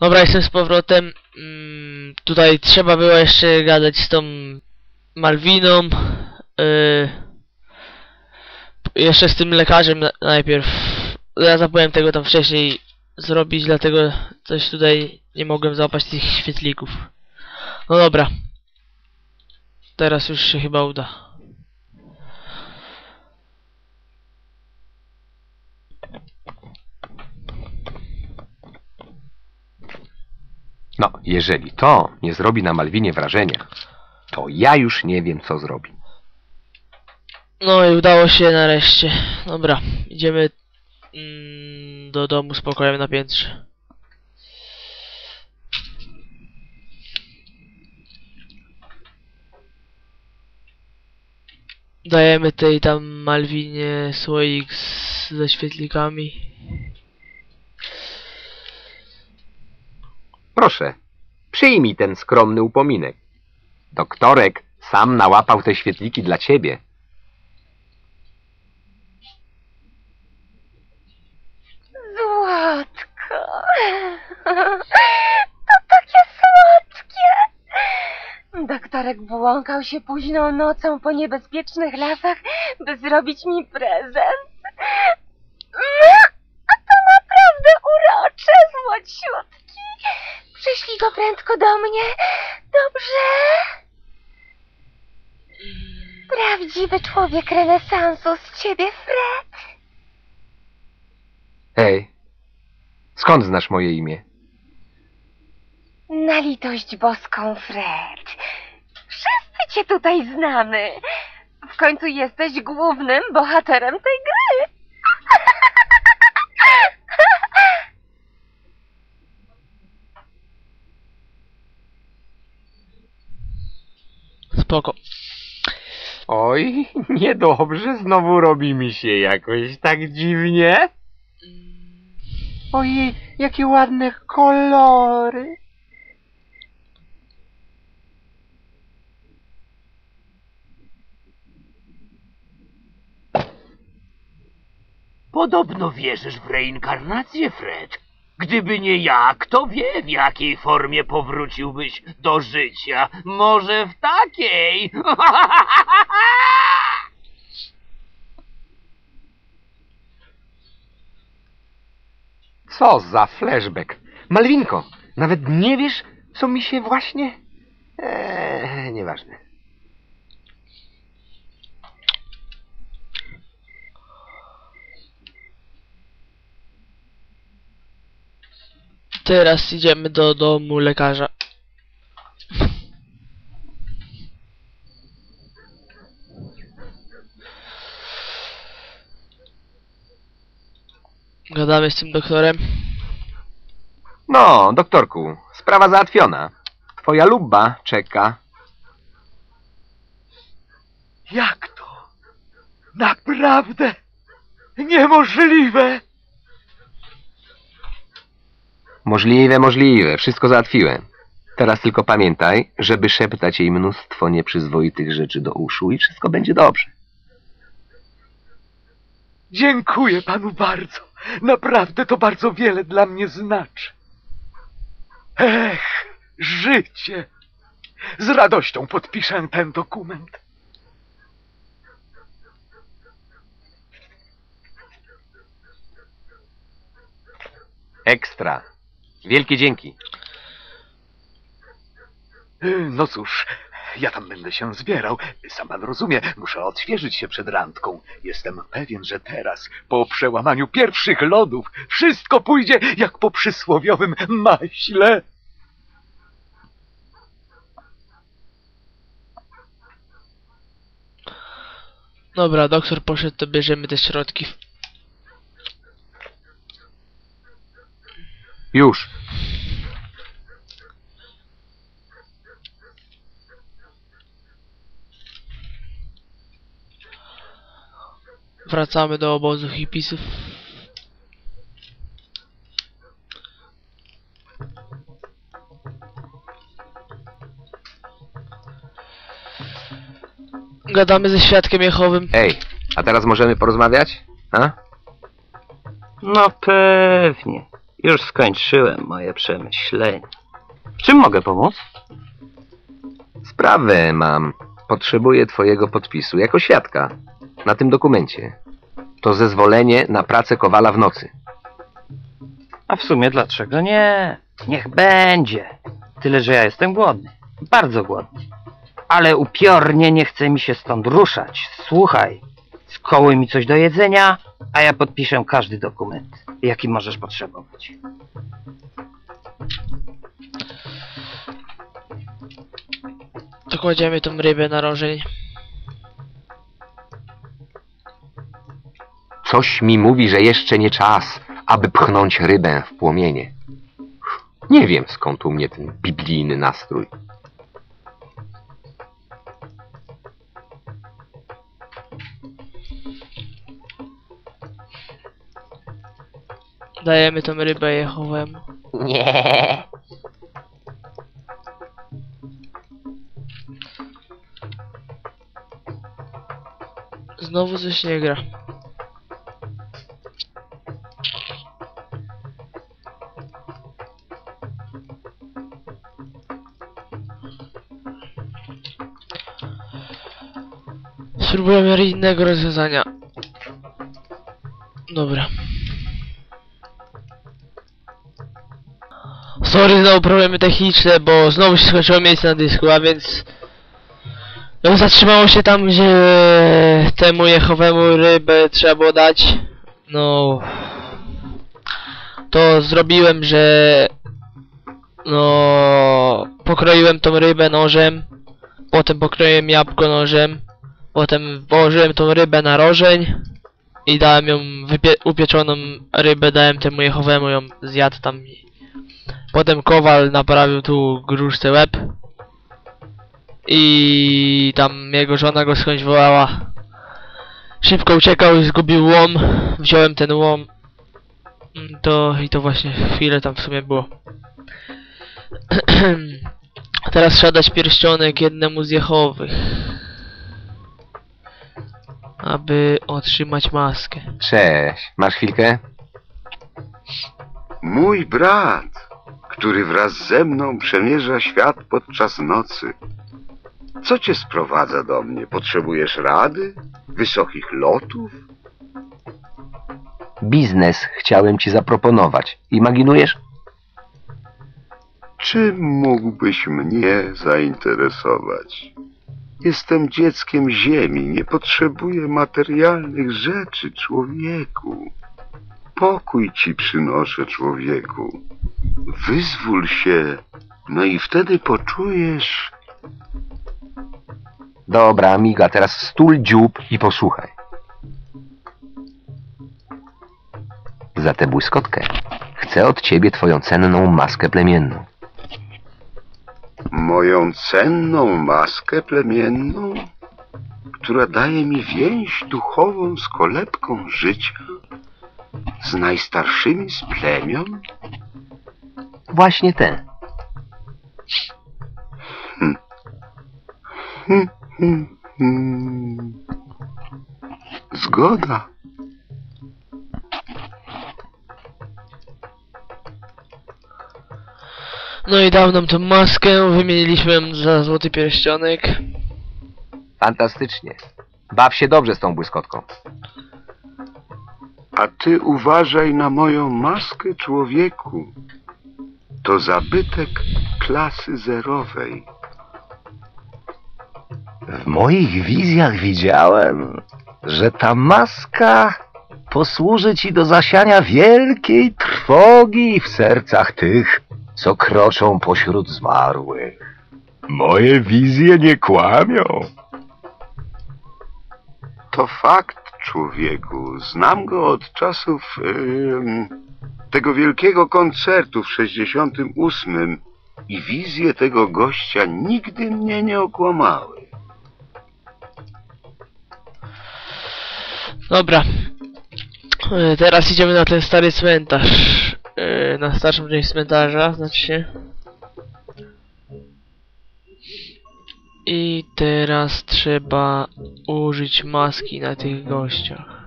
Dobra, jestem z powrotem. Mm, tutaj trzeba było jeszcze gadać z tą Malwiną. Yy, jeszcze z tym lekarzem na- najpierw. Ja zapomniałem tego tam wcześniej zrobić, dlatego coś tutaj nie mogłem załapać tych świetlików. No dobra. Teraz już się chyba uda. No, jeżeli to nie zrobi na Malwinie wrażenia, to ja już nie wiem, co zrobi. No i udało się nareszcie. Dobra, idziemy mm, do domu z pokojem na piętrze. Dajemy tej tam Malwinie słoik z, ze świetlikami. Proszę, przyjmij ten skromny upominek. Doktorek sam nałapał te świetliki dla ciebie. Złotko. To takie słodkie. Doktorek błąkał się późną nocą po niebezpiecznych lasach, by zrobić mi prezent. Prędko do mnie. Dobrze? Prawdziwy człowiek renesansu z ciebie, Fred. Hej, skąd znasz moje imię? Na litość boską, Fred. Wszyscy cię tutaj znamy. W końcu jesteś głównym bohaterem tej gry. Spoko. Oj, niedobrze, znowu robi mi się jakoś tak dziwnie. Ojej, jakie ładne kolory. Podobno wierzysz w reinkarnację, Fred. Gdyby nie ja, kto wie, w jakiej formie powróciłbyś do życia. Może w takiej. Co za flashback. Malwinko, nawet nie wiesz, co mi się właśnie... Eee, nieważne. Teraz idziemy do domu lekarza. Gadamy z tym doktorem. No, doktorku, sprawa załatwiona. Twoja luba czeka. Jak to? Naprawdę? Niemożliwe! Możliwe, możliwe, wszystko załatwiłem. Teraz tylko pamiętaj, żeby szeptać jej mnóstwo nieprzyzwoitych rzeczy do uszu i wszystko będzie dobrze. Dziękuję panu bardzo. Naprawdę to bardzo wiele dla mnie znaczy. Ech, życie. Z radością podpiszę ten dokument. Ekstra. Wielkie dzięki. No cóż, ja tam będę się zbierał. Sam pan rozumie, muszę odświeżyć się przed randką. Jestem pewien, że teraz, po przełamaniu pierwszych lodów, wszystko pójdzie jak po przysłowiowym maśle. Dobra, doktor poszedł, to bierzemy te środki. Już. Wracamy do obozu hipisów. Gadamy ze świadkiem Jehowym. Ej, a teraz możemy porozmawiać? A? No pewnie. Już skończyłem moje przemyślenia. W czym mogę pomóc? Sprawę mam. Potrzebuję twojego podpisu jako świadka na tym dokumencie. To zezwolenie na pracę kowala w nocy. A w sumie dlaczego nie? Niech będzie. Tyle, że ja jestem głodny. Bardzo głodny. Ale upiornie nie chce mi się stąd ruszać. Słuchaj, skołuj mi coś do jedzenia, a ja podpiszę każdy dokument, jaki możesz potrzebować. To kładziemy tą rybę na rożeń. Coś mi mówi, że jeszcze nie czas, aby pchnąć rybę w płomienie. Nie wiem skąd u mnie ten biblijny nastrój. Dajemy tą rybę Jehowemu. Nie. Znowu coś nie gra. Spróbujemy innego rozwiązania. Dobra. Sorry, znowu problemy techniczne, bo znowu się skończyło miejsce na dysku, a więc... No, zatrzymało się tam, gdzie temu Jehowemu rybę trzeba było dać. No... To zrobiłem, że... No... Pokroiłem tą rybę nożem. Potem pokroiłem jabłko nożem. Potem położyłem tą rybę na rożeń. I dałem ją upieczoną rybę, dałem temu Jehowemu ją zjadł tam. Potem kowal naprawił tu gruszce łeb. I tam jego żona go skądś wołała. Szybko uciekał i zgubił łom. Wziąłem ten łom. Mm, To i to właśnie chwilę tam w sumie było. Teraz trzeba dać pierścionek jednemu z Jehowych. Aby otrzymać maskę. Cześć, masz chwilkę? Mój brat, który wraz ze mną przemierza świat podczas nocy. Co cię sprowadza do mnie? Potrzebujesz rady? Wysokich lotów? Biznes chciałem ci zaproponować. Imaginujesz? Czym mógłbyś mnie zainteresować? Jestem dzieckiem ziemi, nie potrzebuję materialnych rzeczy, człowieku. Pokój ci przynoszę, człowieku. Wyzwól się, no i wtedy poczujesz... Dobra, amiga, teraz stul dziób i posłuchaj. Za tę błyskotkę chcę od ciebie twoją cenną maskę plemienną. moją cenną maskę plemienną, która daje mi więź duchową z kolebką życia, z najstarszymi z plemion? Właśnie. Hmm, hmm. Zgoda. No i dał nam tą maskę, wymieniliśmy za złoty pierścionek. Fantastycznie. Baw się dobrze z tą błyskotką. A ty uważaj na moją maskę, człowieku. To zabytek klasy zerowej. W moich wizjach widziałem, że ta maska posłuży ci do zasiania wielkiej trwogi w sercach tych, co kroczą pośród zmarłych. Moje wizje nie kłamią. To fakt, człowieku. Znam go od czasów em, tego wielkiego koncertu w 68 i wizje tego gościa nigdy mnie nie okłamały. Dobra. E, Teraz idziemy na ten stary cmentarz. E, Na starszą część cmentarza, znaczy się. I teraz trzeba użyć maski na tych gościach.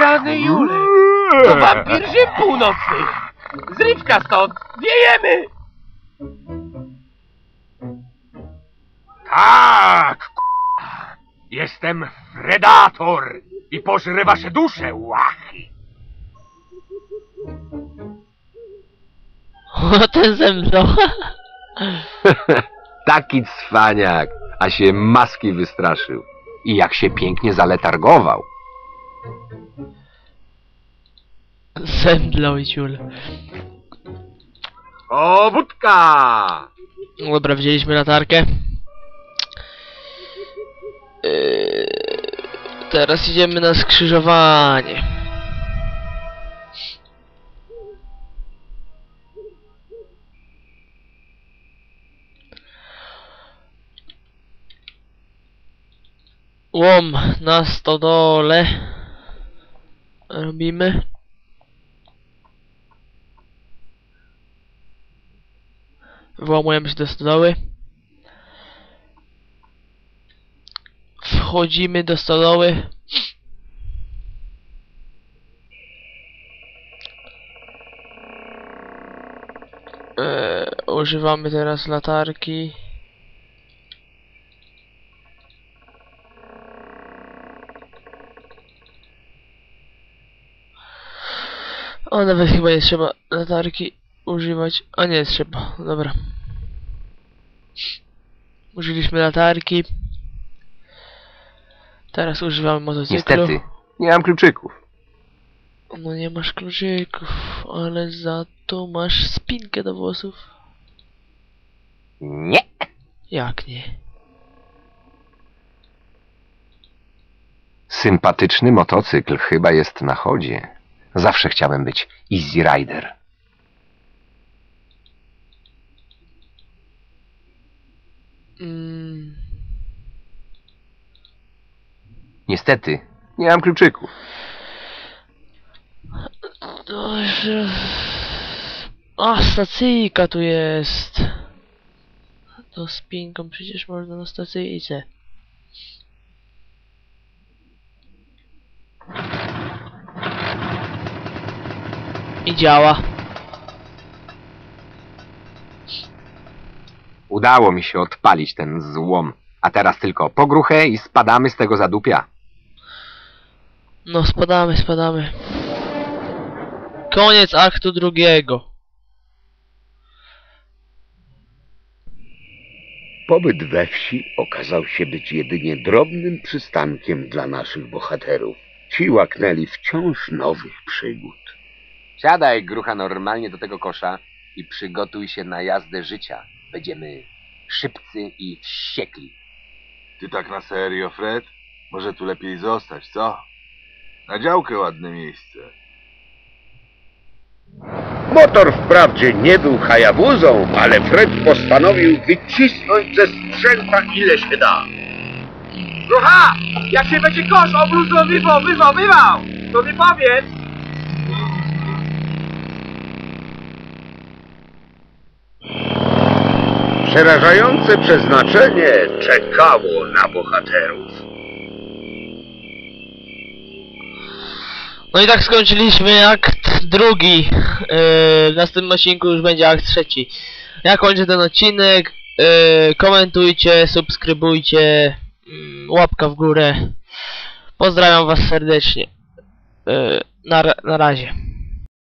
Rany Julek! To wampir Rzym Północny! Zrywka stąd! Wiejemy! Tak! k***a. Jestem Predator i pożrę wasze dusze, łachy! O, ten zemdlał. Taki cwaniak, a się maski wystraszył. I jak się pięknie zaletargował. zemdlał i ciul. O, wódka! Dobra, wzięliśmy latarkę. Yy, teraz idziemy na skrzyżowanie. Łom na stodole. Robimy. Włamujemy się do stodoły. Wchodzimy do stodoły. Eee, używamy teraz latarki. O, nawet chyba nie trzeba latarki używać. A nie trzeba, dobra. Użyliśmy latarki. Teraz używamy motocyklu. Niestety, nie mam kluczyków. No nie masz kluczyków, ale za to masz spinkę do włosów. Nie. Jak nie? Sympatyczny motocykl chyba jest na chodzie. Zawsze chciałem być Easy Rider. Mm, Niestety, nie mam kluczyków. to jeszcze... A, stacyjka tu jest. To spinką przecież można na stacyjce. I działa. Udało mi się odpalić ten złom. A teraz tylko pogruchę i spadamy z tego zadupia. No spadamy, spadamy. Koniec aktu drugiego. Pobyt we wsi okazał się być jedynie drobnym przystankiem dla naszych bohaterów. Ci łaknęli wciąż nowych przygód. Siadaj, grucha, normalnie do tego kosza i przygotuj się na jazdę życia. Będziemy szybcy i wściekli. Ty tak na serio, Fred? Może tu lepiej zostać, co? Na działkę ładne miejsce. Motor wprawdzie nie był hajabuzą, ale Fred postanowił wycisnąć ze sprzęta ile się da. Rucha! Jak się będzie kosz obluzowywał, wywał, wywał! To mi powiedz! Przerażające przeznaczenie czekało na bohaterów. No i tak skończyliśmy akt drugi. Yy, w następnym odcinku już będzie akt trzeci. Ja kończę ten odcinek. Yy, komentujcie, subskrybujcie. mm, Łapka w górę. Pozdrawiam was serdecznie. Yy, na, na razie.